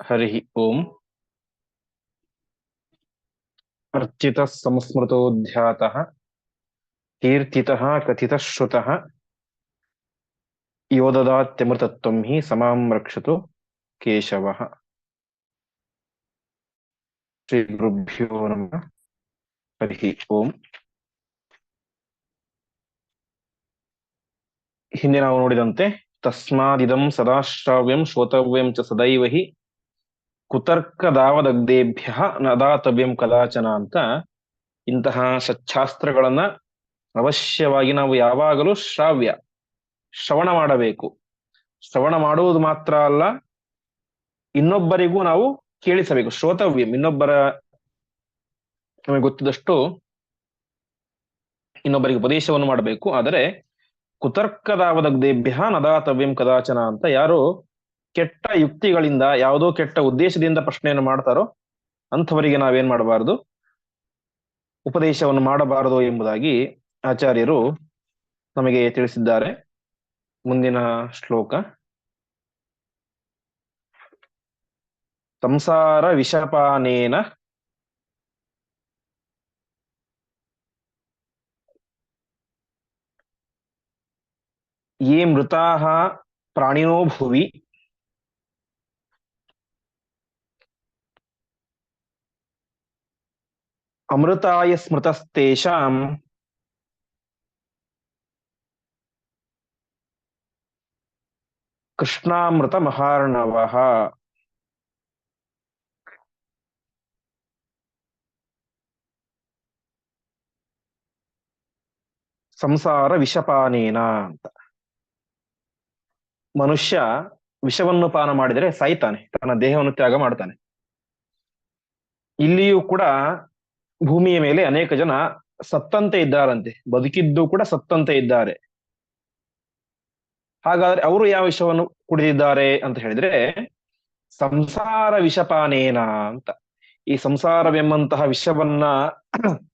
हरिः ओम् अर्चितः संस्मृतोऽध्यातः कीर्तितः कथितः श्रुतः यो ददात्यमृतत्वं हि समां रक्षतु केशवः श्रीगुरुभ्यो नमः हरिः ಓಂ ಹಿಂದೆ ನಾವು ನೋಡಿದಂತೆ ತಸ್ಮಾದಿದಂ ಸದಾಶ್ರಾವ್ಯಂ ಶ್ರೋತವ್ಯಂ ಚ ಸದೈವ ಹಿ ಕುತರ್ಕದಾವದಗ್ಧೇಭ್ಯ ನದಾತವ್ಯಂ ಕದಾಚನ ಅಂತ ಇಂತಹ ಸಚ್ಛಾಸ್ತ್ರಗಳನ್ನ ಅವಶ್ಯವಾಗಿ ನಾವು ಯಾವಾಗಲೂ ಶ್ರಾವ್ಯ, ಶ್ರವಣ ಮಾಡಬೇಕು. ಶ್ರವಣ ಮಾಡುವುದು ಮಾತ್ರ ಅಲ್ಲ, ಇನ್ನೊಬ್ಬರಿಗೂ ನಾವು ಕೇಳಿಸಬೇಕು. ಶ್ರೋತವ್ಯಂ, ಇನ್ನೊಬ್ಬರ ನಮಗೆ ಗೊತ್ತಿದಷ್ಟು ಇನ್ನೊಬ್ಬರಿಗೆ ಉಪದೇಶವನ್ನು ಮಾಡಬೇಕು. ಆದರೆ ಕುತರ್ಕದಾವದಗ್ಧೇಭ್ಯ ನದಾತವ್ಯಂ ಕದಾಚನ ಅಂತ ಯಾರು ಕೆಟ್ಟ ಯುಕ್ತಿಗಳಿಂದ ಯಾವುದೋ ಕೆಟ್ಟ ಉದ್ದೇಶದಿಂದ ಪ್ರಶ್ನೆಯನ್ನು ಮಾಡ್ತಾರೋ ಅಂಥವರಿಗೆ ನಾವೇನ್ ಮಾಡಬಾರದು? ಉಪದೇಶವನ್ನು ಮಾಡಬಾರದು ಎಂಬುದಾಗಿ ಆಚಾರ್ಯರು ನಮಗೆ ತಿಳಿಸಿದ್ದಾರೆ. ಮುಂದಿನ ಶ್ಲೋಕ. ಸಂಸಾರ ವಿಷಪಾನೇನ ಯೇ ಮೃತಃ ಪ್ರಾಣಿನೋ ಭುವಿ ಅಮೃತಾಯ ಸ್ಮೃತಸ್ತೇಷಾಂ. ಕೃಷ್ಣಾಮೃತ ಮಹಾರ್ಣವ ಸಂಸಾರ ವಿಷಪಾನೇನ ಅಂತ. ಮನುಷ್ಯ ವಿಷವನ್ನು ಪಾನ ಮಾಡಿದರೆ ಸಾಯ್ತಾನೆ, ತನ್ನ ದೇಹವನ್ನು ತ್ಯಾಗ ಮಾಡ್ತಾನೆ. ಇಲ್ಲಿಯೂ ಕೂಡ ಭೂಮಿಯ ಮೇಲೆ ಅನೇಕ ಜನ ಸತ್ತಂತೆ ಇದ್ದಾರಂತೆ. ಬದುಕಿದ್ದು ಕೂಡ ಸತ್ತಂತೆ ಇದ್ದಾರೆ. ಹಾಗಾದ್ರೆ ಅವರು ಯಾವ ವಿಷವನ್ನು ಕುಡಿದಿದ್ದಾರೆ ಅಂತ ಹೇಳಿದ್ರೆ, ಸಂಸಾರ ವಿಷಪಾನೇನ ಅಂತ. ಈ ಸಂಸಾರವೆಂಬಂತಹ ವಿಷವನ್ನ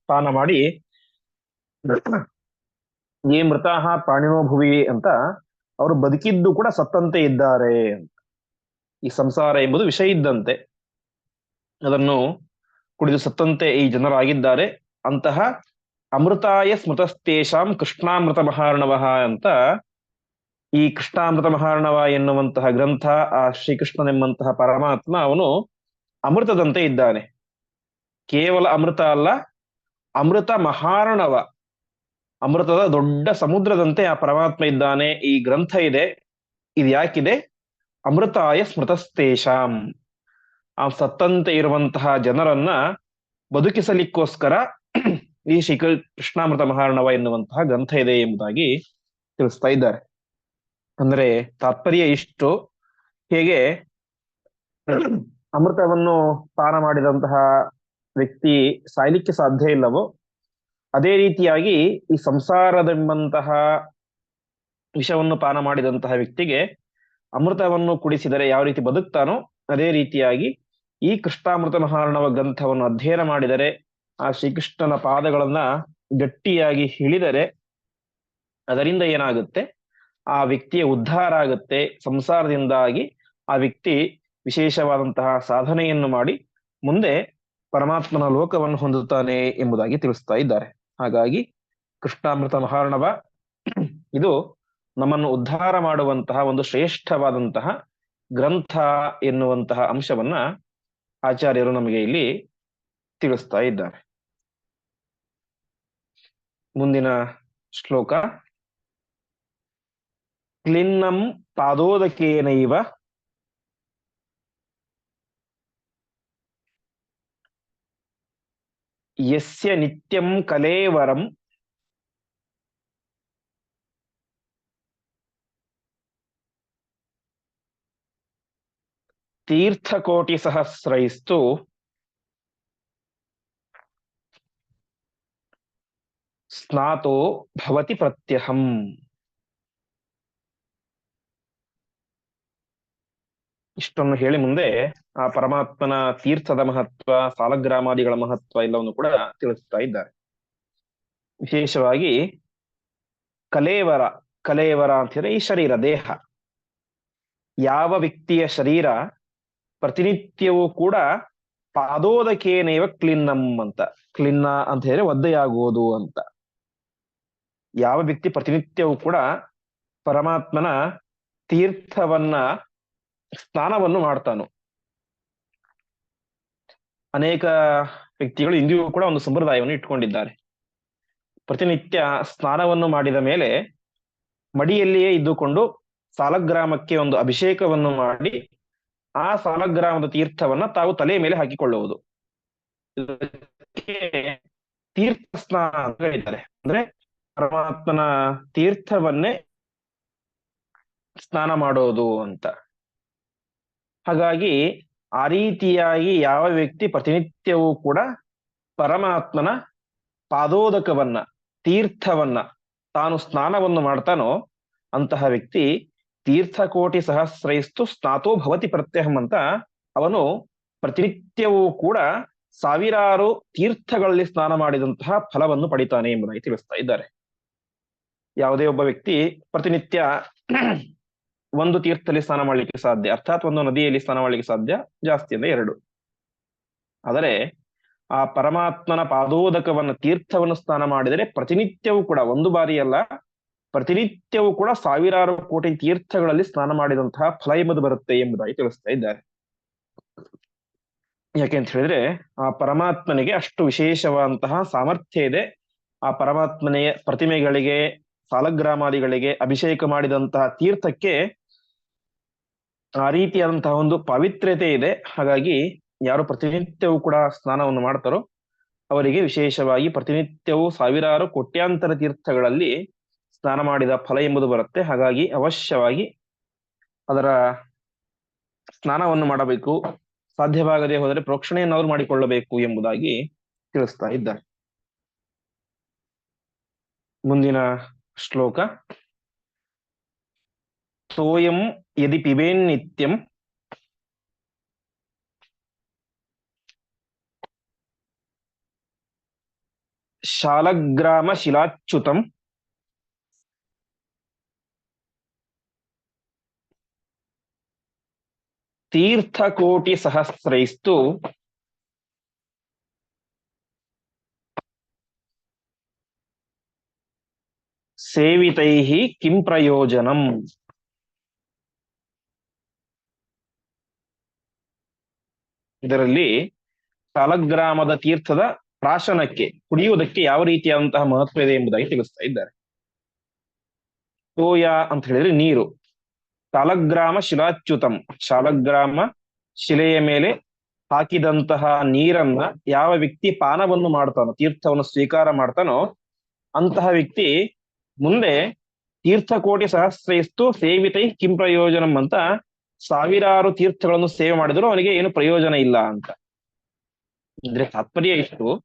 ಪಾನ ಮಾಡಿ ಏ ಮೃತಾಹ ಪ್ರಾಣಿನೋ ಭುವಿ ಅಂತ ಅವರು ಬದುಕಿದ್ದು ಕೂಡ ಸತ್ತಂತೆ ಇದ್ದಾರೆ ಅಂತ. ಈ ಸಂಸಾರ ಎಂಬುದು ವಿಷ ಇದ್ದಂತೆ. ಅದನ್ನು ಕುಡಿದು ಸತ್ತಂತೆ ಈ ಜನರಾಗಿದ್ದಾರೆ. ಅಂತಹ ಅಮೃತಾಯ ಸ್ಮೃತಸ್ತೇಷಾಂ ಕೃಷ್ಣಾಮೃತ ಮಹಾರ್ಣವ ಅಂತ ಈ ಕೃಷ್ಣಾಮೃತ ಮಹಾರ್ಣವ ಎನ್ನುವಂತಹ ಗ್ರಂಥ, ಆ ಶ್ರೀಕೃಷ್ಣನೆಂಬಂತಹ ಪರಮಾತ್ಮ ಅವನು ಅಮೃತದಂತೆ ಇದ್ದಾನೆ. ಕೇವಲ ಅಮೃತ ಅಲ್ಲ, ಅಮೃತ ಮಹಾರ್ಣವ, ಅಮೃತದ ದೊಡ್ಡ ಸಮುದ್ರದಂತೆ ಆ ಪರಮಾತ್ಮ ಇದ್ದಾನೆ. ಈ ಗ್ರಂಥ ಇದೆ ಇದು ಯಾಕಿದೆ ಅಮೃತಾಯ ಸ್ಮೃತಸ್ತೇಷಾಂ. ಆ ಸತ್ತಂತೆ ಇರುವಂತಹ ಜನರನ್ನ ಬದುಕಿಸಲಿಕ್ಕೋಸ್ಕರ ಈ ಶ್ರೀ ಕೃಷ್ಣಾಮೃತ ಮಹಾರ್ಣವ ಎನ್ನುವಂತಹ ಗ್ರಂಥ ಇದೆ ಎಂಬುದಾಗಿ ತಿಳಿಸ್ತಾ ಇದ್ದಾರೆ. ಅಂದ್ರೆ ತಾತ್ಪರ್ಯ ಇಷ್ಟು. ಹೇಗೆ ಅಮೃತವನ್ನು ಪಾನ ಮಾಡಿದಂತಹ ವ್ಯಕ್ತಿ ಸಾಯ್ಲಿಕ್ಕೆ ಸಾಧ್ಯ ಇಲ್ಲವೋ, ಅದೇ ರೀತಿಯಾಗಿ ಈ ಸಂಸಾರದೆಂಬಂತಹ ವಿಷವನ್ನು ಪಾನ ಮಾಡಿದಂತಹ ವ್ಯಕ್ತಿಗೆ ಅಮೃತವನ್ನು ಕುಡಿಸಿದರೆ ಯಾವ ರೀತಿ ಬದುಕ್ತಾನೋ, ಅದೇ ರೀತಿಯಾಗಿ ಈ ಕೃಷ್ಣಾಮೃತ ಮಹಾರ್ಣವ ಗ್ರಂಥವನ್ನು ಅಧ್ಯಯನ ಮಾಡಿದರೆ ಆ ಶ್ರೀಕೃಷ್ಣನ ಪಾದಗಳನ್ನ ಗಟ್ಟಿಯಾಗಿ ಹಿಳಿದರೆ ಅದರಿಂದ ಏನಾಗುತ್ತೆ? ಆ ವ್ಯಕ್ತಿಯ ಉದ್ಧಾರ ಆಗುತ್ತೆ. ಸಂಸಾರದಿಂದಾಗಿ ಆ ವ್ಯಕ್ತಿ ವಿಶೇಷವಾದಂತಹ ಸಾಧನೆಯನ್ನು ಮಾಡಿ ಮುಂದೆ ಪರಮಾತ್ಮನ ಲೋಕವನ್ನು ಹೊಂದುತ್ತಾನೆ ಎಂಬುದಾಗಿ ತಿಳಿಸ್ತಾ ಇದ್ದಾರೆ. ಹಾಗಾಗಿ ಕೃಷ್ಣಾಮೃತ ಮಹಾರ್ಣವ ಇದು ನಮ್ಮನ್ನು ಉದ್ಧಾರ ಮಾಡುವಂತಹ ಒಂದು ಶ್ರೇಷ್ಠವಾದಂತಹ ಗ್ರಂಥ ಎನ್ನುವಂತಹ ಅಂಶವನ್ನ ಆಚಾರ್ಯರು ನಮಗೆ ಇಲ್ಲಿ ತಿಳಿಸ್ತಾ ಇದ್ದಾರೆ. ಮುಂದಿನ ಶ್ಲೋಕ. ಕ್ಲಿನ್ನಂ ಪಾದೋದಕೇನೈವ? ಯಸ್ಯ ನಿತ್ಯಂ ಕಲೇವರಂ ತೀರ್ಥಕೋಟಿ ಸಹಸ್ರೈಸ್ತು ಸ್ನಾತೋ ಭವತಿ ಪ್ರತ್ಯಹಂ. ಇಷ್ಟನ್ನು ಹೇಳಿ ಮುಂದೆ ಆ ಪರಮಾತ್ಮನ ತೀರ್ಥದ ಮಹತ್ವ, ಸಾಲಗ್ರಾಮಾದಿಗಳ ಮಹತ್ವ ಎಲ್ಲವನ್ನು ಕೂಡ ತಿಳಿಸ್ತಾ ಇದ್ದಾರೆ. ವಿಶೇಷವಾಗಿ ಕಲೇವರ ಕಲೇವರ ಅಂತ ಹೇಳಿದ್ರೆ ಈ ಶರೀರ, ದೇಹ. ಯಾವ ವ್ಯಕ್ತಿಯ ಶರೀರ ಪ್ರತಿನಿತ್ಯವೂ ಕೂಡ ಪಾದೋದಕೇನೇವ ಕ್ಲಿನ್ನಂ ಅಂತ. ಕ್ಲಿನ್ನ ಅಂತ ಹೇಳಿದ್ರೆ ಒದ್ದೆಯಾಗುವುದು ಅಂತ. ಯಾವ ವ್ಯಕ್ತಿ ಪ್ರತಿನಿತ್ಯವೂ ಕೂಡ ಪರಮಾತ್ಮನ ತೀರ್ಥವನ್ನ, ಸ್ನಾನವನ್ನು ಮಾಡ್ತಾನೋ. ಅನೇಕ ವ್ಯಕ್ತಿಗಳು ಇಂದಿಗೂ ಕೂಡ ಒಂದು ಸಂಪ್ರದಾಯವನ್ನು ಇಟ್ಕೊಂಡಿದ್ದಾರೆ ಪ್ರತಿನಿತ್ಯ ಸ್ನಾನವನ್ನು ಮಾಡಿದ ಮೇಲೆ ಮಡಿಯಲ್ಲಿಯೇ ಇದ್ದುಕೊಂಡು ಸಾಲಗ್ರಾಮಕ್ಕೆ ಒಂದು ಅಭಿಷೇಕವನ್ನು ಮಾಡಿ ಆ ಸಾಲಗ್ರಾಮದ ತೀರ್ಥವನ್ನ ತಾವು ತಲೆ ಮೇಲೆ ಹಾಕಿಕೊಳ್ಳುವುದು. ತೀರ್ಥ ಸ್ನಾನ ಹೇಳಿದ್ದಾರೆ ಅಂದ್ರೆ ಪರಮಾತ್ಮನ ತೀರ್ಥವನ್ನೇ ಸ್ನಾನ ಮಾಡೋದು ಅಂತ. ಹಾಗಾಗಿ ಆ ರೀತಿಯಾಗಿ ಯಾವ ವ್ಯಕ್ತಿ ಪ್ರತಿನಿತ್ಯವೂ ಕೂಡ ಪರಮಾತ್ಮನ ಪಾದೋದಕವನ್ನ, ತೀರ್ಥವನ್ನ ತಾನು ಸ್ನಾನವನ್ನು ಮಾಡ್ತಾನೋ ಅಂತಹ ವ್ಯಕ್ತಿ ತೀರ್ಥಕೋಟಿ ಸಹಸ್ರೈಸ್ತು ಸ್ನಾತೋ ಭವತಿ ಪ್ರತ್ಯಹಂ ಅಂತ ಅವನು ಪ್ರತಿನಿತ್ಯವೂ ಕೂಡ ಸಾವಿರಾರು ತೀರ್ಥಗಳಲ್ಲಿ ಸ್ನಾನ ಮಾಡಿದಂತಹ ಫಲವನ್ನು ಪಡಿತಾನೆ ಎಂಬುದಾಗಿ ತಿಳಿಸ್ತಾ ಇದ್ದಾರೆ. ಯಾವುದೇ ಒಬ್ಬ ವ್ಯಕ್ತಿ ಪ್ರತಿನಿತ್ಯ ಒಂದು ತೀರ್ಥದಲ್ಲಿ ಸ್ನಾನ ಮಾಡಲಿಕ್ಕೆ ಸಾಧ್ಯ, ಅರ್ಥಾತ್ ಒಂದು ನದಿಯಲ್ಲಿ ಸ್ನಾನ ಮಾಡಲಿಕ್ಕೆ ಸಾಧ್ಯ ಜಾಸ್ತಿ ಅಂದ್ರೆ ಎರಡು. ಆದರೆ ಆ ಪರಮಾತ್ಮನ ಪಾದೋದಕವನ್ನು ತೀರ್ಥವನ್ನು ಸ್ನಾನ ಮಾಡಿದರೆ ಪ್ರತಿನಿತ್ಯವೂ ಕೂಡ ಒಂದು ಬಾರಿ ಅಲ್ಲ ಪ್ರತಿನಿತ್ಯವೂ ಕೂಡ ಸಾವಿರಾರು ಕೋಟಿ ತೀರ್ಥಗಳಲ್ಲಿ ಸ್ನಾನ ಮಾಡಿದಂತಹ ಫಲ ಎಂಬುದು ಬರುತ್ತೆ ಎಂಬುದಾಗಿ ತಿಳಿಸ್ತಾ ಇದ್ದಾರೆ. ಯಾಕೆ ಅಂತ ಹೇಳಿದ್ರೆ, ಆ ಪರಮಾತ್ಮನಿಗೆ ಅಷ್ಟು ವಿಶೇಷವಾದಂತಹ ಸಾಮರ್ಥ್ಯ ಇದೆ. ಆ ಪರಮಾತ್ಮನೆಯ ಪ್ರತಿಮೆಗಳಿಗೆ, ಸಾಲಗ್ರಾಮಾದಿಗಳಿಗೆ ಅಭಿಷೇಕ ಮಾಡಿದಂತಹ ತೀರ್ಥಕ್ಕೆ ಆ ರೀತಿಯಾದಂತಹ ಒಂದು ಪವಿತ್ರತೆ ಇದೆ. ಹಾಗಾಗಿ ಯಾರು ಪ್ರತಿನಿತ್ಯವೂ ಕೂಡ ಸ್ನಾನವನ್ನು ಮಾಡ್ತಾರೋ ಅವರಿಗೆ ವಿಶೇಷವಾಗಿ ಪ್ರತಿನಿತ್ಯವೂ ಸಾವಿರಾರು ಕೋಟ್ಯಾಂತರ ತೀರ್ಥಗಳಲ್ಲಿ ಸ್ನಾನ ಮಾಡಿದ ಫಲ ಎಂಬುದು ಬರುತ್ತೆ. ಹಾಗಾಗಿ ಅವಶ್ಯವಾಗಿ ಅದರ ಸ್ನಾನವನ್ನು ಮಾಡಬೇಕು. ಸಾಧ್ಯವಾಗದೆ ಹೋದರೆ ಪ್ರೋಕ್ಷಣೆಯನ್ನಾದ್ರೂ ಮಾಡಿಕೊಳ್ಳಬೇಕು ಎಂಬುದಾಗಿ ತಿಳಿಸ್ತಾ ಇದ್ದಾರೆ. ಮುಂದಿನ ಶ್ಲೋಕ. ಸೋಯಂ ಯದಿ ಪಿಬೇನ್ ನಿತ್ಯಂ. ಶಾಲಗ್ರಾಮ ಶಿಲಾಚ್ಯುತಂ. ತೀರ್ಥಕೋಟಿ ಸಹಸ್ರೈಸ್ತು ಸೇವಿತೈ ಕಿಂ ಪ್ರಯೋಜನಂ. ಇದರಲ್ಲಿ ಸಾಲಗ್ರಾಮದ ತೀರ್ಥದ ಪ್ರಾಶನಕ್ಕೆ ಕುಡಿಯುವುದಕ್ಕೆ ಯಾವ ರೀತಿಯಾದಂತಹ ಮಹತ್ವ ಇದೆ ಎಂಬುದಾಗಿ ತಿಳಿಸ್ತಾ ಇದ್ದಾರೆ. ತೋಯ ಅಂತ ಹೇಳಿದ್ರೆ ನೀರು. ಸಾಲಗ್ರಾಮ ಶಿಲಾಚ್ಯುತಂ. ಶಾಲಗ್ರಾಮ ಶಿಲೆಯ ಮೇಲೆ ಹಾಕಿದಂತಹ ನೀರನ್ನ ಯಾವ ವ್ಯಕ್ತಿ ಪಾನವನ್ನು ಮಾಡ್ತಾನೋ, ತೀರ್ಥವನ್ನು ಸ್ವೀಕಾರ ಮಾಡ್ತಾನೋ, ಅಂತಹ ವ್ಯಕ್ತಿ ಮುಂದೆ ತೀರ್ಥಕೋಟಿ ಸಹಸ್ರೈಸ್ತು ಸೇವಿತೈ ಕಿಂ ಪ್ರಯೋಜನಂ ಅಂತ ಸಾವಿರಾರು ತೀರ್ಥಗಳನ್ನು ಸೇವೆ ಮಾಡಿದ್ರು ಅವನಿಗೆ ಏನು ಪ್ರಯೋಜನ ಇಲ್ಲ ಅಂತ. ಅಂದ್ರೆ ತಾತ್ಪರ್ಯ ಇಷ್ಟು.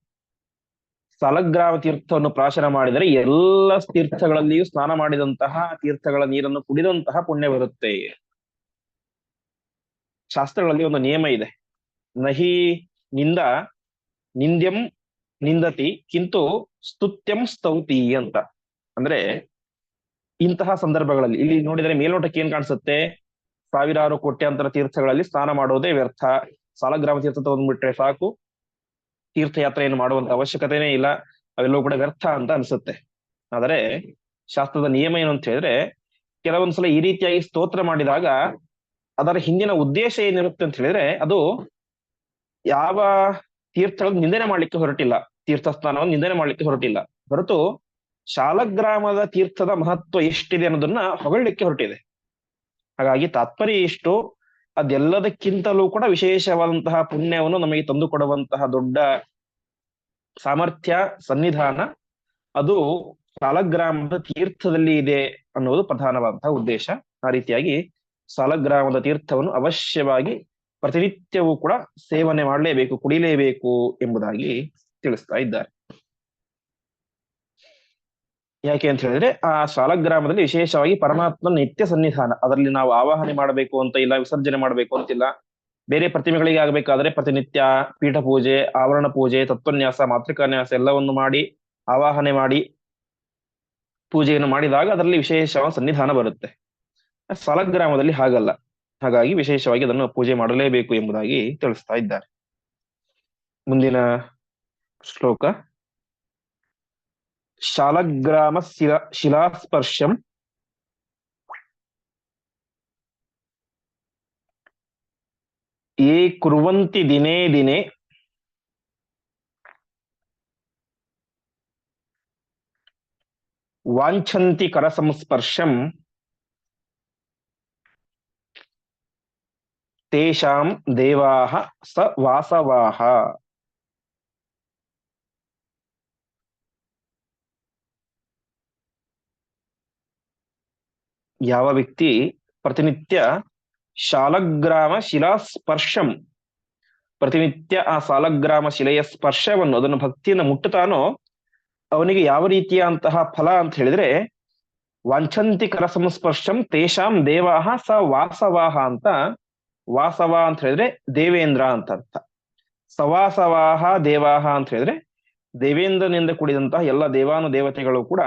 ಸಾಲಗ್ರಾಮ ತೀರ್ಥವನ್ನು ಪ್ರಾಶನ ಮಾಡಿದರೆ ಎಲ್ಲ ತೀರ್ಥಗಳಲ್ಲಿಯೂ ಸ್ನಾನ ಮಾಡಿದಂತಹ ತೀರ್ಥಗಳ ನೀರನ್ನು ಕುಡಿದಂತಹ ಪುಣ್ಯ ಬರುತ್ತೆ. ಶಾಸ್ತ್ರಗಳಲ್ಲಿ ಒಂದು ನಿಯಮ ಇದೆ. ನಹಿ ನಿಂದ ನಿಂದ್ಯಂ ನಿಂದತಿ ಕಿಂತು ಸ್ತುತ್ಯಂ ಸ್ತೌತಿ ಅಂತ. ಅಂದ್ರೆ ಇಂತಹ ಸಂದರ್ಭಗಳಲ್ಲಿ ಇಲ್ಲಿ ನೋಡಿದರೆ ಮೇಲ್ನೋಟಕ್ಕೆ ಏನ್ ಕಾಣಿಸುತ್ತೆ? ಸಾವಿರಾರು ಕೋಟ್ಯಾಂತರ ತೀರ್ಥಗಳಲ್ಲಿ ಸ್ನಾನ ಮಾಡೋದೇ ವ್ಯರ್ಥ. ಸಾಲಗ್ರಾಮ ತೀರ್ಥ ತಗೊಂಡ್ಬಿಟ್ರೆ ಸಾಕು. ತೀರ್ಥಯಾತ್ರೆಯನ್ನು ಮಾಡುವಂತ ಅವಶ್ಯಕತೆನೇ ಇಲ್ಲ. ಅವೆಲ್ಲವೂ ಕೂಡ ವ್ಯರ್ಥ ಅಂತ ಅನ್ಸುತ್ತೆ. ಆದರೆ ಶಾಸ್ತ್ರದ ನಿಯಮ ಏನು ಅಂತ ಹೇಳಿದ್ರೆ, ಕೆಲವೊಂದ್ಸಲ ಈ ರೀತಿಯಾಗಿ ಸ್ತೋತ್ರ ಮಾಡಿದಾಗ ಅದರ ಹಿಂದಿನ ಉದ್ದೇಶ ಏನಿರುತ್ತೆ ಅಂತ ಹೇಳಿದ್ರೆ, ಅದು ಯಾವ ತೀರ್ಥಗಳ ನಿಂದನೆ ಮಾಡ್ಲಿಕ್ಕೆ ಹೊರಟಿಲ್ಲ ತೀರ್ಥ ಸ್ನಾನವನ್ನು ನಿಂದನೆ ಮಾಡ್ಲಿಕ್ಕೆ ಹೊರಟಿಲ್ಲ. ಹೊರತು ಶಾಲಗ್ರಾಮದ ತೀರ್ಥದ ಮಹತ್ವ ಎಷ್ಟಿದೆ ಅನ್ನೋದನ್ನ ಹೊಗಳಲಿಕ್ಕೆ ಹೊರಟಿದೆ. ಹಾಗಾಗಿ ತಾತ್ಪರ್ಯ ಇಷ್ಟು ಅದೆಲ್ಲದಕ್ಕಿಂತಲೂ ಕೂಡ ವಿಶೇಷವಾದಂತಹ ಪುಣ್ಯವನ್ನು ನಮಗೆ ತಂದು ಕೊಡುವಂತಹ ದೊಡ್ಡ ಸಾಮರ್ಥ್ಯ, ಸನ್ನಿಧಾನ, ಅದು ಸಾಲಗ್ರಾಮದ ತೀರ್ಥದಲ್ಲಿ ಇದೆ ಅನ್ನುವುದು ಪ್ರಧಾನವಾದಂತಹ ಉದ್ದೇಶ. ಆ ರೀತಿಯಾಗಿ ಸಾಲಗ್ರಾಮದ ತೀರ್ಥವನ್ನು ಅವಶ್ಯವಾಗಿ ಪ್ರತಿನಿತ್ಯವೂ ಕೂಡ ಸೇವನೆ ಮಾಡಲೇಬೇಕು, ಕುಡಿಲೇಬೇಕು ಎಂಬುದಾಗಿ ತಿಳಿಸ್ತಾ ಇದ್ದಾರೆ. ಯಾಕೆ ಅಂತ ಹೇಳಿದ್ರೆ, ಆ ಸಾಲಗ್ರಾಮದಲ್ಲಿ ವಿಶೇಷವಾಗಿ ಪರಮಾತ್ಮನ ನಿತ್ಯ ಸನ್ನಿಧಾನ. ಅದರಲ್ಲಿ ನಾವು ಆವಾಹನೆ ಮಾಡಬೇಕು ಅಂತ ಇಲ್ಲ, ವಿಸರ್ಜನೆ ಮಾಡಬೇಕು ಅಂತಿಲ್ಲ ಬೇರೆ ಪ್ರತಿಮೆಗಳಿಗೆ ಆಗಬೇಕಾದ್ರೆ ಪ್ರತಿನಿತ್ಯ ಪೀಠ ಪೂಜೆ, ಆವರಣ ಪೂಜೆ, ತತ್ವನ್ಯಾಸ, ಮಾತೃಕಾನ್ಯಾಸ ಎಲ್ಲವನ್ನು ಮಾಡಿ, ಆವಾಹನೆ ಮಾಡಿ, ಪೂಜೆಯನ್ನು ಮಾಡಿದಾಗ ಅದರಲ್ಲಿ ವಿಶೇಷವಾದ ಸನ್ನಿಧಾನ ಬರುತ್ತೆ. ಸಾಲಗ್ರಾಮದಲ್ಲಿ ಹಾಗಲ್ಲ. ಹಾಗಾಗಿ ವಿಶೇಷವಾಗಿ ಅದನ್ನು ಪೂಜೆ ಮಾಡಲೇಬೇಕು ಎಂಬುದಾಗಿ ತಿಳಿಸ್ತಾ ಇದ್ದಾರೆ. ಮುಂದಿನ ಶ್ಲೋಕ. ಶಾಲಗ್ರಾಮ ಶಿಲಾ ಶಿಲಾಸ್ಪರ್ಶಂ ಯೇ ಕುರ್ವಂತಿ ದಿನೇ ದಿನೇ ವಾಂಛಂತಿ ಕರಸಂಸ್ಪರ್ಶಂ ತೇಷಾಂ ದೇವಾಹ ಸ ವಾಸವಾಹ ಯಾವ ವ್ಯಕ್ತಿ ಪ್ರತಿನಿತ್ಯ ಶಾಲಗ್ರಾಮ ಶಿಲಾ ಸ್ಪರ್ಶಂ? ಪ್ರತಿನಿತ್ಯ ಆ ಸಾಲಗ್ರಾಮ ಶಿಲೆಯ ಸ್ಪರ್ಶವನ್ನು, ಅದನ್ನು ಭಕ್ತಿಯನ್ನು ಮುಟ್ಟುತ್ತಾನೋ? ಅವನಿಗೆ ಯಾವ ರೀತಿಯ ಅಂತಹ ಫಲ ಅಂತ ಹೇಳಿದ್ರೆ ವಾಂಛಂತಿ ಕರ ಸಂಸ್ಪರ್ಶಂ ತೇಷಾಂ ದೇವಾಹ ಸ ವಾಸವಾಹ ಅಂತ, ವಾಸವ ಅಂತ ಹೇಳಿದ್ರೆ ದೇವೇಂದ್ರ ಅಂತ ಅರ್ಥ ಸವಾಸವಾಹ ದೇವಾಹ ಅಂತ ಹೇಳಿದ್ರೆ ದೇವೇಂದ್ರನಿಂದ ಕೂಡಿದಂತಹ ಎಲ್ಲ ದೇವಾನು ದೇವತೆಗಳು ಕೂಡ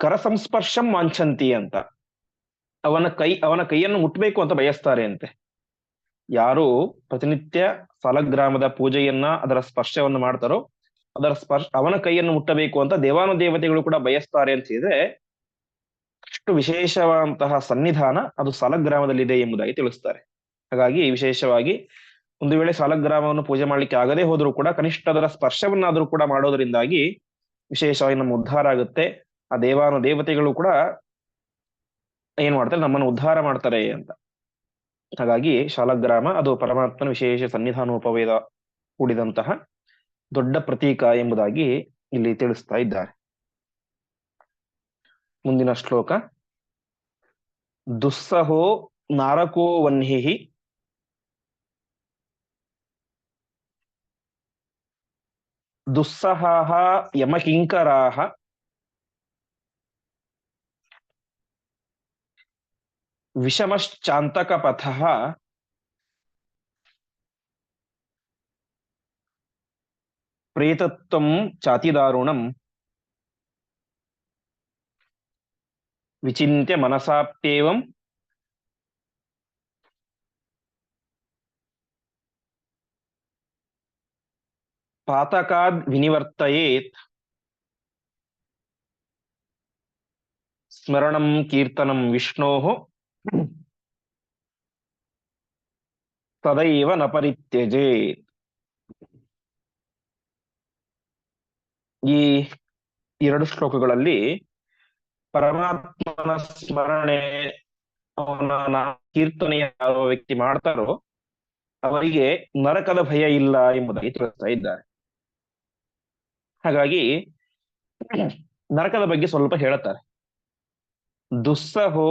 ಕರ ಸಂಸ್ಪರ್ಶಂ ವಾಂಛಂತಿ ಅಂತ. ಅವನ ಕೈ, ಅವನ ಕೈಯನ್ನು ಮುಟ್ಬೇಕು ಅಂತ ಬಯಸ್ತಾರೆ ಅಂತೆ. ಯಾರು ಪ್ರತಿನಿತ್ಯ ಸಾಲಗ್ರಾಮದ ಪೂಜೆಯನ್ನ ಅದರ ಸ್ಪರ್ಶವನ್ನು ಮಾಡ್ತಾರೋ, ಅದರ ಸ್ಪರ್ಶ, ಅವನ ಕೈಯನ್ನು ಮುಟ್ಟಬೇಕು ಅಂತ ದೇವಾನು ದೇವತೆಗಳು ಕೂಡ ಬಯಸ್ತಾರೆ ಅಂತ ಹೇಳಿದ್ರೆ, ಅಷ್ಟು ವಿಶೇಷವಾದಂತಹ ಸನ್ನಿಧಾನ ಅದು ಸಾಲಗ್ರಾಮದಲ್ಲಿದೆ ಎಂಬುದಾಗಿ ತಿಳಿಸ್ತಾರೆ. ಹಾಗಾಗಿ ವಿಶೇಷವಾಗಿ ಒಂದು ವೇಳೆ ಸಾಲಗ್ರಾಮವನ್ನು ಪೂಜೆ ಮಾಡ್ಲಿಕ್ಕೆ ಆಗದೇ ಹೋದ್ರೂ ಕೂಡ ಕನಿಷ್ಠ ಅದರ ಸ್ಪರ್ಶವನ್ನಾದ್ರೂ ಕೂಡ ಮಾಡೋದ್ರಿಂದಾಗಿ ವಿಶೇಷವಾಗಿ ನಮ್ಮ ಉದ್ಧಾರ ಆಗುತ್ತೆ. ಆ ದೇವಾನು ದೇವತೆಗಳು ಕೂಡ ಏನ್ ಮಾಡ್ತಾರೆ, ನಮ್ಮನ್ನು ಉದ್ಧಾರ ಮಾಡ್ತಾರೆ ಅಂತ. ಹಾಗಾಗಿ ಶಾಲಗ್ರಾಮ, ಅದು ಪರಮಾತ್ಮನ ವಿಶೇಷ ಸನ್ನಿಧಾನೋಪವೇದ ಕೂಡಿದಂತಹ ದೊಡ್ಡ ಪ್ರತೀಕ ಎಂಬುದಾಗಿ ಇಲ್ಲಿ ತಿಳಿಸ್ತಾ ಇದ್ದಾರೆ. ಮುಂದಿನ ಶ್ಲೋಕ. ದುಸ್ಸಹೋ ನಾರಕೋ ವನ್ಹಿಹಿ. ದುಸ್ಸಹಾಹ ಯಮಕಿಂಕರಾಹ. ವಿಷಮಶ್ಚಾಂತಕಪಥಃ ಪ್ರೇತತ್ವಂ ಚಾತಿದಾರುಣಂ ವಿಚಿಂತ್ಯ ಮನಸಾಪ್ತೇವಂ ಪಾತಕಾದ್ ವಿನಿವರ್ತಯೇತ್ ಸ್ಮರಣಂ ಕೀರ್ತನಂ ವಿಷ್ಣೋಃ ತದೈವ ನ ಪರಿತ್ಯಜೇ ಈ ಎರಡು ಶ್ಲೋಕಗಳಲ್ಲಿ ಪರಮಾತ್ಮನ ಸ್ಮರಣೆ, ಅವನ ಕೀರ್ತನೆಯ ಕೀರ್ತನೆ ಯಾವ ವ್ಯಕ್ತಿ ಮಾಡ್ತಾರೋ ಅವರಿಗೆ ನರಕದ ಭಯ ಇಲ್ಲ ಎಂಬುದಾಗಿ ತಿಳಿಸ್ತಾ ಇದ್ದಾರೆ. ಹಾಗಾಗಿ ನರಕದ ಬಗ್ಗೆ ಸ್ವಲ್ಪ ಹೇಳುತ್ತಾರೆ ದುಸ್ಸಹೋ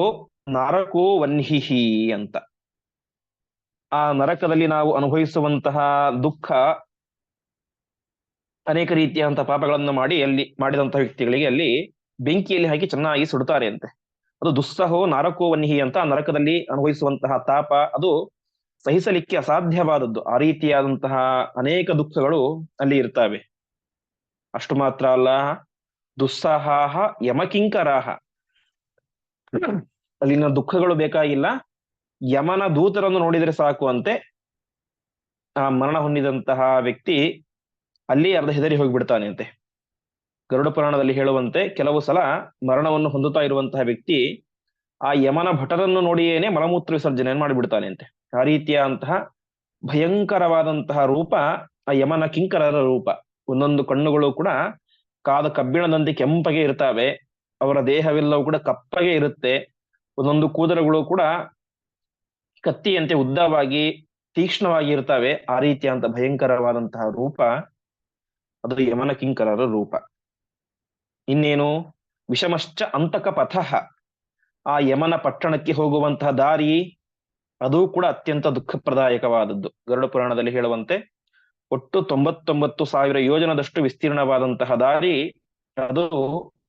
ನರಕೋ ವನ್ಹಿಹಿ ಅಂತ. ಆ ನರಕದಲ್ಲಿ ನಾವು ಅನುಭವಿಸುವಂತಹ ದುಃಖ ಅನೇಕ ರೀತಿಯಾದಂತಹ ಪಾಪಗಳನ್ನು ಮಾಡಿ ಅಲ್ಲಿ ಮಾಡಿದಂತಹ ವ್ಯಕ್ತಿಗಳಿಗೆ ಅಲ್ಲಿ ಬೆಂಕಿಯಲ್ಲಿ ಹಾಕಿ ಚೆನ್ನಾಗಿ ಸುಡುತ್ತಾರೆ ಅಂತೆ. ಅದು ದುಸ್ಸಹೋ ನರಕೋ ವನ್ಹಿ ಅಂತ ನರಕದಲ್ಲಿ ಅನುಭವಿಸುವಂತಹ ತಾಪ, ಅದು ಸಹಿಸಲಿಕ್ಕೆ ಅಸಾಧ್ಯವಾದದ್ದು. ಆ ರೀತಿಯಾದಂತಹ ಅನೇಕ ದುಃಖಗಳು ಅಲ್ಲಿ ಇರ್ತವೆ. ಅಷ್ಟು ಮಾತ್ರ ಅಲ್ಲ ದುಸ್ಸಾಹ ಯಮಕಿಂಕರಾಹ. ಅಲ್ಲಿನ ದುಃಖಗಳು ಬೇಕಾಗಿಲ್ಲ. ಯಮನ ದೂತರನ್ನು ನೋಡಿದರೆ ಸಾಕು ಅಂತೆ. ಆ ಮರಣ ಹೊಂದಿದಂತಹ ವ್ಯಕ್ತಿ ಅಲ್ಲಿ ಅರ್ಧ ಹೆದರಿ ಹೋಗಿಬಿಡ್ತಾನೆ ಅಂತೆ. ಗರುಡ ಪುರಾಣದಲ್ಲಿ ಹೇಳುವಂತೆ ಕೆಲವು ಸಲ ಮರಣವನ್ನು ಹೊಂದುತ್ತಾ ಇರುವಂತಹ ವ್ಯಕ್ತಿ ಆ ಯಮನ ಭಟರನ್ನು ನೋಡಿಯೇನೆ ಮಲಮೂತ್ರ ವಿಸರ್ಜನೆಯನ್ನು ಮಾಡಿಬಿಡ್ತಾನೆ ಅಂತೆ. ಆ ಅಂತಹ ಭಯಂಕರವಾದಂತಹ ರೂಪ ಆ ಯಮನ ಕಿಂಕರರ ರೂಪ. ಒಂದೊಂದು ಕಣ್ಣುಗಳು ಕೂಡ ಕಾದ ಕಬ್ಬಿಣದಂತೆ ಕೆಂಪಗೆ ಇರ್ತಾವೆ. ಅವರ ದೇಹವೆಲ್ಲವೂ ಕೂಡ ಕಪ್ಪಗೆ ಇರುತ್ತೆ. ಒಂದೊಂದು ಕೂದಲುಗಳು ಕೂಡ ಕತ್ತಿಯಂತೆ ಉದ್ದವಾಗಿ ತೀಕ್ಷ್ಣವಾಗಿ ಇರ್ತವೆ. ಆ ರೀತಿಯಾದಂತಹ ಭಯಂಕರವಾದಂತಹ ರೂಪ ಅದು ಯಮನ ಕಿಂಕರರ ರೂಪ. ಇನ್ನೇನು? ವಿಷಮಶ್ಚ ಅಂತಕ ಪಥಃ. ಆ ಯಮನ ಪಟ್ಟಣಕ್ಕೆ ಹೋಗುವಂತಹ ದಾರಿ ಅದು ಕೂಡ ಅತ್ಯಂತ ದುಃಖಪ್ರದಾಯಕವಾದದ್ದು. ಗರುಡ ಪುರಾಣದಲ್ಲಿ ಹೇಳುವಂತೆ ಒಟ್ಟು ತೊಂಬತ್ತೊಂಬತ್ತು ಸಾವಿರ ಯೋಜನದಷ್ಟು ವಿಸ್ತೀರ್ಣವಾದಂತಹ ದಾರಿ ಅದು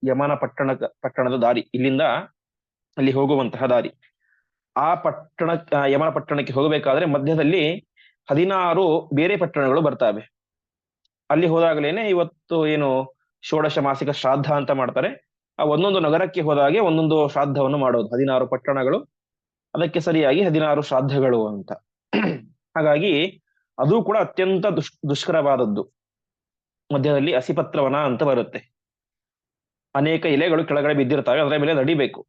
ಯಮನ ಪಟ್ಟಣ ಪಟ್ಟಣದ ದಾರಿ. ಇಲ್ಲಿಂದ ಅಲ್ಲಿ ಹೋಗುವಂತಹ ದಾರಿ. ಆ ಪಟ್ಟಣ ಯಮನ ಪಟ್ಟಣಕ್ಕೆ ಹೋಗಬೇಕಾದ್ರೆ ಮಧ್ಯದಲ್ಲಿ ಹದಿನಾರು ಬೇರೆ ಪಟ್ಟಣಗಳು ಬರ್ತವೆ. ಅಲ್ಲಿ ಹೋದಾಗಲೇನೆ ಇವತ್ತು ಏನು ಷೋಡಶ ಮಾಸಿಕ ಶ್ರಾದ್ದ ಅಂತ ಮಾಡ್ತಾರೆ. ಆ ಒಂದೊಂದು ನಗರಕ್ಕೆ ಹೋದಾಗೆ ಒಂದೊಂದು ಶ್ರಾದ್ದವನ್ನು ಮಾಡೋದು. ಹದಿನಾರು ಪಟ್ಟಣಗಳು, ಅದಕ್ಕೆ ಸರಿಯಾಗಿ ಹದಿನಾರು ಶ್ರಾದ್ದಗಳು ಅಂತ. ಹಾಗಾಗಿ ಅದು ಕೂಡ ಅತ್ಯಂತ ದುಷ್, ದುಷ್ಕರವಾದದ್ದು. ಮಧ್ಯದಲ್ಲಿ ಹಸಿಪತ್ರವನ ಅಂತ ಬರುತ್ತೆ. ಅನೇಕ ಎಲೆಗಳು ಕೆಳಗಡೆ ಬಿದ್ದಿರ್ತವೆ, ಅದರ ಮೇಲೆ ನಡಿಬೇಕು.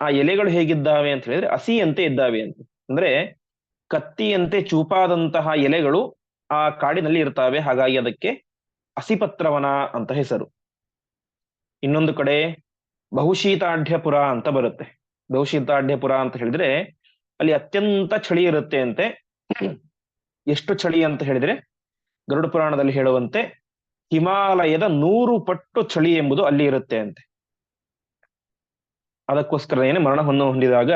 ಆ ಎಲೆಗಳು ಹೇಗಿದ್ದಾವೆ ಅಂತ ಹೇಳಿದ್ರೆ ಹಸಿಯಂತೆ ಇದ್ದಾವೆ ಅಂತ. ಅಂದ್ರೆ ಕತ್ತಿಯಂತೆ ಚೂಪಾದಂತಹ ಎಲೆಗಳು ಆ ಕಾಡಿನಲ್ಲಿ ಇರ್ತಾವೆ. ಹಾಗಾಗಿ ಅದಕ್ಕೆ ಹಸಿಪತ್ರವನ ಅಂತ ಹೆಸರು. ಇನ್ನೊಂದು ಕಡೆ ಬಹುಶೀತಾಢ್ಯಪುರ ಅಂತ ಬರುತ್ತೆ. ಬಹುಶೀತಾಢ್ಯಪುರ ಅಂತ ಹೇಳಿದ್ರೆ ಅಲ್ಲಿ ಅತ್ಯಂತ ಚಳಿ ಇರುತ್ತೆ ಅಂತೆ. ಎಷ್ಟು ಚಳಿ ಅಂತ ಹೇಳಿದ್ರೆ ಗರುಡ ಪುರಾಣದಲ್ಲಿ ಹೇಳುವಂತೆ ಹಿಮಾಲಯದ ನೂರು ಪಟ್ಟು ಚಳಿ ಎಂಬುದು ಅಲ್ಲಿ ಇರುತ್ತೆ ಅಂತೆ. ಅದಕ್ಕೋಸ್ಕರ ಏನೇ ಮರಣವನ್ನು ಹೊಂದಿದಾಗ,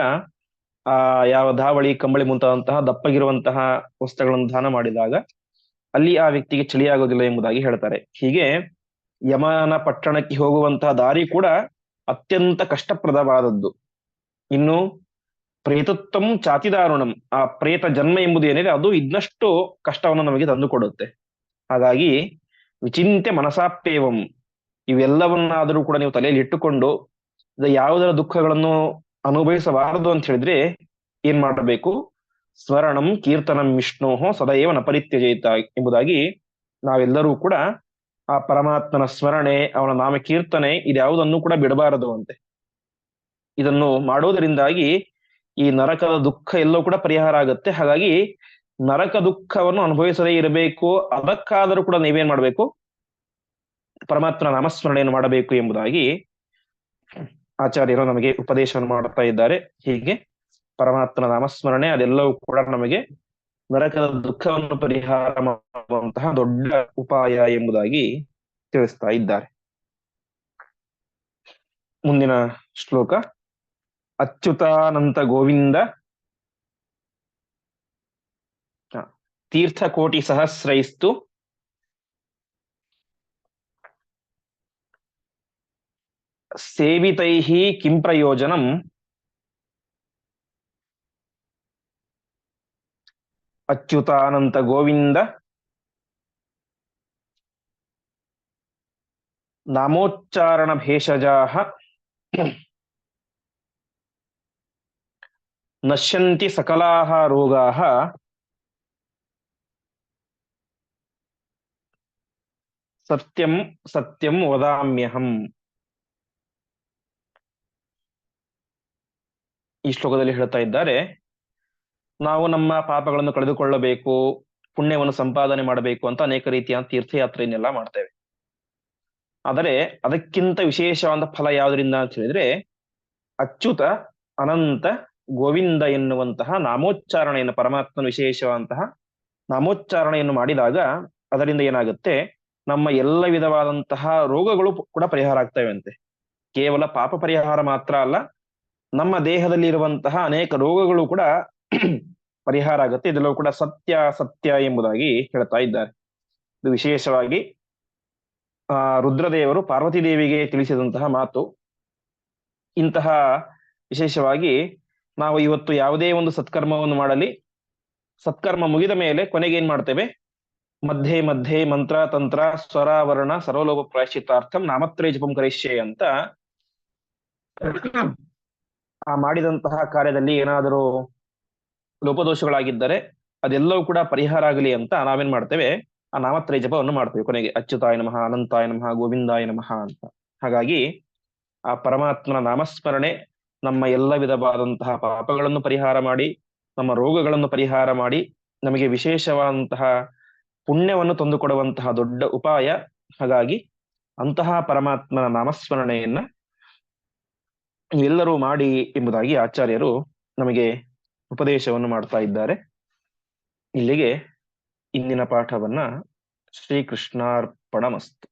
ಆ, ಯಾವ ಧಾವಳಿ ಕಂಬಳಿ ಮುಂತಾದಂತಹ ದಪ್ಪಗಿರುವಂತಹ ವಸ್ತ್ರಗಳನ್ನು ದಾನ ಮಾಡಿದಾಗ, ಅಲ್ಲಿ ಆ ವ್ಯಕ್ತಿಗೆ ಚಳಿಯಾಗೋದಿಲ್ಲ ಎಂಬುದಾಗಿ ಹೇಳ್ತಾರೆ. ಹೀಗೆ ಯಮನ ಪಟ್ಟಣಕ್ಕೆ ಹೋಗುವಂತಹ ದಾರಿ ಕೂಡ ಅತ್ಯಂತ ಕಷ್ಟಪ್ರದವಾದದ್ದು. ಇನ್ನು ಪ್ರೇತತ್ವಂ ಚಾತಿದಾರುಣಂ ಆ ಪ್ರೇತ ಜನ್ಮ ಎಂಬುದು ಏನಿದೆ, ಅದು ಇನ್ನಷ್ಟು ಕಷ್ಟವನ್ನು ನಮಗೆ ತಂದುಕೊಡುತ್ತೆ. ಹಾಗಾಗಿ ವಿಚಿಂತೆ ಮನಸಾಪ್ಯವಂ ಇವೆಲ್ಲವನ್ನಾದರೂ ಕೂಡ ನೀವು ತಲೆಯಲ್ಲಿ ಇಟ್ಟುಕೊಂಡು ಯಾವುದರ ದುಃಖಗಳನ್ನು ಅನುಭವಿಸಬಾರದು ಅಂತ ಹೇಳಿದ್ರೆ ಏನ್ ಮಾಡಬೇಕು? ಸ್ವರಣಂ ಕೀರ್ತನಂ ವಿಷ್ಣೋಹೋ ಸದೈವ ನ ಪರಿತ್ಯಜಯಿತ ಎಂಬುದಾಗಿ ನಾವೆಲ್ಲರೂ ಕೂಡ ಆ ಪರಮಾತ್ಮನ ಸ್ಮರಣೆ, ಅವನ ನಾಮ ಕೀರ್ತನೆ ಇದ್ಯಾವುದನ್ನು ಕೂಡ ಬಿಡಬಾರದು ಅಂತೆ. ಇದನ್ನು ಮಾಡುವುದರಿಂದಾಗಿ ಈ ನರಕದ ದುಃಖ ಎಲ್ಲವೂ ಕೂಡ ಪರಿಹಾರ ಆಗುತ್ತೆ. ಹಾಗಾಗಿ ನರಕ ದುಃಖವನ್ನು ಅನುಭವಿಸದೇ ಇರಬೇಕು. ಅದಕ್ಕಾದರೂ ಕೂಡ ನೀವೇನ್ ಮಾಡಬೇಕು? ಪರಮಾತ್ಮನ ನಾಮಸ್ಮರಣೆಯನ್ನು ಮಾಡಬೇಕು ಎಂಬುದಾಗಿ ಆಚಾರ್ಯರು ನಮಗೆ ಉಪದೇಶವನ್ನು ಮಾಡುತ್ತಾ ಇದ್ದಾರೆ. ಹೀಗೆ ಪರಮಾತ್ಮನ ನಾಮಸ್ಮರಣೆ, ಅದೆಲ್ಲವೂ ಕೂಡ ನಮಗೆ ನರಕದ ದುಃಖವನ್ನು ಪರಿಹಾರ ಮಾಡುವಂತಹ ದೊಡ್ಡ ಉಪಾಯ ಎಂಬುದಾಗಿ ತಿಳಿಸ್ತಾ ಇದ್ದಾರೆ. ಮುಂದಿನ ಶ್ಲೋಕ, ಅಚ್ಯುತಾನಂತ ಗೋವಿಂದ ತೀರ್ಥಕೋಟಿ ಸಹಸ್ರೈಸ್ತು ಸೇವಿತೈಃ ಕಿಂ ಪ್ರಯೋಜನಂ. ಅಚ್ಯುತಾನಂತ ಗೋವಿಂದ. ನಾಮೋಚ್ಚಾರಣ ಭೇಷಜಾ ನಶ್ಯಂತಿ ಸಕಲಾಹ ರೋಗಾಹ. ಸತ್ಯಂ ಸತ್ಯಂ ವದಾಮ್ಯಹಂ. ಈ ಶ್ಲೋಕದಲ್ಲಿ ಹೇಳ್ತಾ ಇದ್ದಾರೆ. ನಾವು ನಮ್ಮ ಪಾಪಗಳನ್ನು ಕಳೆದುಕೊಳ್ಳಬೇಕು, ಪುಣ್ಯವನ್ನು ಸಂಪಾದನೆ ಮಾಡಬೇಕು ಅಂತ ಅನೇಕ ರೀತಿಯ ತೀರ್ಥಯಾತ್ರೆಯನ್ನೆಲ್ಲ ಮಾಡ್ತೇವೆ. ಆದರೆ ಅದಕ್ಕಿಂತ ವಿಶೇಷವಾದ ಫಲ ಯಾವುದರಿಂದ ಅಂತ ಹೇಳಿದ್ರೆ, ಅಚ್ಯುತ, ಅನಂತ, ಗೋವಿಂದ ಎನ್ನುವಂತಹ ನಾಮೋಚ್ಚಾರಣೆಯನ್ನು, ಪರಮಾತ್ಮನ ವಿಶೇಷವಾದಂತಹ ನಾಮೋಚ್ಚಾರಣೆಯನ್ನು ಮಾಡಿದಾಗ ಅದರಿಂದ ಏನಾಗುತ್ತೆ? ನಮ್ಮ ಎಲ್ಲ ವಿಧವಾದಂತಹ ರೋಗಗಳು ಕೂಡ ಪರಿಹಾರ ಆಗ್ತವೆ ಅಂತೆ. ಕೇವಲ ಪಾಪ ಪರಿಹಾರ ಮಾತ್ರ ಅಲ್ಲ ನಮ್ಮ ದೇಹದಲ್ಲಿ ಇರುವಂತಹ ಅನೇಕ ರೋಗಗಳು ಕೂಡ ಪರಿಹಾರ ಆಗುತ್ತೆ. ಇದೆಲ್ಲವೂ ಕೂಡ ಸತ್ಯ ಸತ್ಯ ಎಂಬುದಾಗಿ ಹೇಳ್ತಾ ಇದ್ದಾರೆ. ಇದು ವಿಶೇಷವಾಗಿ, ಆ, ರುದ್ರದೇವರು ಪಾರ್ವತಿ ದೇವಿಗೆ ತಿಳಿಸಿದಂತಹ ಮಾತು. ಇಂತಹ ವಿಶೇಷವಾಗಿ ನಾವು ಇವತ್ತು ಯಾವುದೇ ಒಂದು ಸತ್ಕರ್ಮವನ್ನು ಮಾಡಲಿ, ಸತ್ಕರ್ಮ ಮುಗಿದ ಮೇಲೆ ಕೊನೆಗೆ ಏನ್ ಮಾಡ್ತೇವೆ? ಮಧ್ಯೆ ಮಧ್ಯೆ, ಮಂತ್ರ, ತಂತ್ರ ಸ್ವರಾವರಣ ಸರ್ವಲೋಕ ಪ್ರಾಯಶ್ಚಿತಾರ್ಥಂ ನಾಮತ್ರೇ ಜಪಂ ಕರಿಷ್ಯೆ ಅಂತ. ಆ ಮಾಡಿದಂತಹ ಕಾರ್ಯದಲ್ಲಿ ಏನಾದರೂ ಲೋಪದೋಷಗಳಾಗಿದ್ದರೆ ಅದೆಲ್ಲವೂ ಕೂಡ ಪರಿಹಾರ ಆಗಲಿ ಅಂತ ನಾವೇನ್ ಮಾಡ್ತೇವೆ? ಆ ನಾಮತ್ರಯ ಜಪವನ್ನು ಮಾಡ್ತೇವೆ ಕೊನೆಗೆ, ಅಚ್ಯುತಾಯ ನಮಃ, ಅನಂತಾಯ ನಮಃ, ಗೋವಿಂದಾಯ ನಮಃ ಅಂತ. ಹಾಗಾಗಿ ಆ ಪರಮಾತ್ಮನ ನಾಮಸ್ಮರಣೆ ನಮ್ಮ ಎಲ್ಲ ವಿಧವಾದಂತಹ ಪಾಪಗಳನ್ನು ಪರಿಹಾರ ಮಾಡಿ, ನಮ್ಮ ರೋಗಗಳನ್ನು ಪರಿಹಾರ ಮಾಡಿ, ನಮಗೆ ವಿಶೇಷವಾದಂತಹ ಪುಣ್ಯವನ್ನು ತಂದುಕೊಡುವಂತಹ ದೊಡ್ಡ ಉಪಾಯ. ಹಾಗಾಗಿ ಅಂತಹ ಪರಮಾತ್ಮನ ನಾಮಸ್ಮರಣೆಯನ್ನ ನೀವೆಲ್ಲರೂ ಮಾಡಿ ಎಂಬುದಾಗಿ ಆಚಾರ್ಯರು ನಮಗೆ ಉಪದೇಶವನ್ನು ಮಾಡ್ತಾ ಇದ್ದಾರೆ. ಇಲ್ಲಿಗೆ ಇಂದಿನ ಪಾಠವನ್ನ ಶ್ರೀಕೃಷ್ಣಾರ್ಪಣಮಸ್ತು.